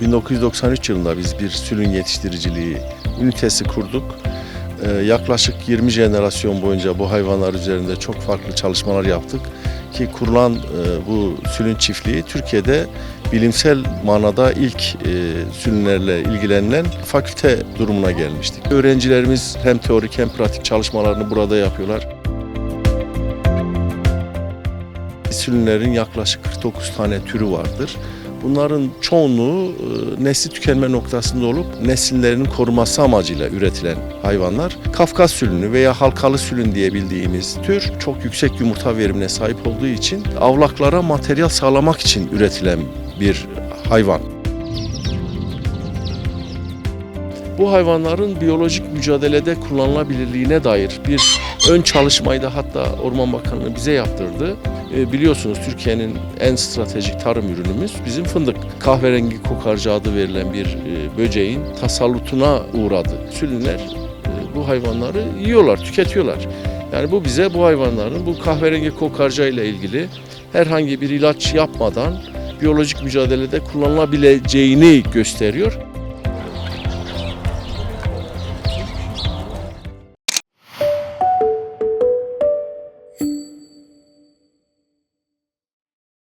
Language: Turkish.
1993 yılında biz bir sülün yetiştiriciliği ünitesi kurduk. Ee, yaklaşık 20 jenerasyon boyunca bu hayvanlar üzerinde çok farklı çalışmalar yaptık. Ki kurulan e, bu sülün çiftliği Türkiye'de bilimsel manada ilk e, sülünlerle ilgilenilen fakülte durumuna gelmiştik. Öğrencilerimiz hem teorik hem pratik çalışmalarını burada yapıyorlar. Sülünlerin yaklaşık 49 tane türü vardır. Bunların çoğunluğu e, nesli tükenme noktasında olup nesillerinin koruması amacıyla üretilen hayvanlar. Kafkas sülünü veya halkalı sülün diye bildiğimiz tür çok yüksek yumurta verimine sahip olduğu için avlaklara materyal sağlamak için üretilen bir hayvan. Bu hayvanların biyolojik mücadelede kullanılabilirliğine dair bir ön çalışmayı da hatta Orman Bakanlığı bize yaptırdı. E, biliyorsunuz Türkiye'nin en stratejik tarım ürünümüz bizim fındık. Kahverengi kokarca adı verilen bir e, böceğin tasallutuna uğradı. Sülünler e, bu hayvanları yiyorlar, tüketiyorlar. Yani bu bize bu hayvanların bu kahverengi kokarca ile ilgili herhangi bir ilaç yapmadan biyolojik mücadelede kullanılabileceğini gösteriyor.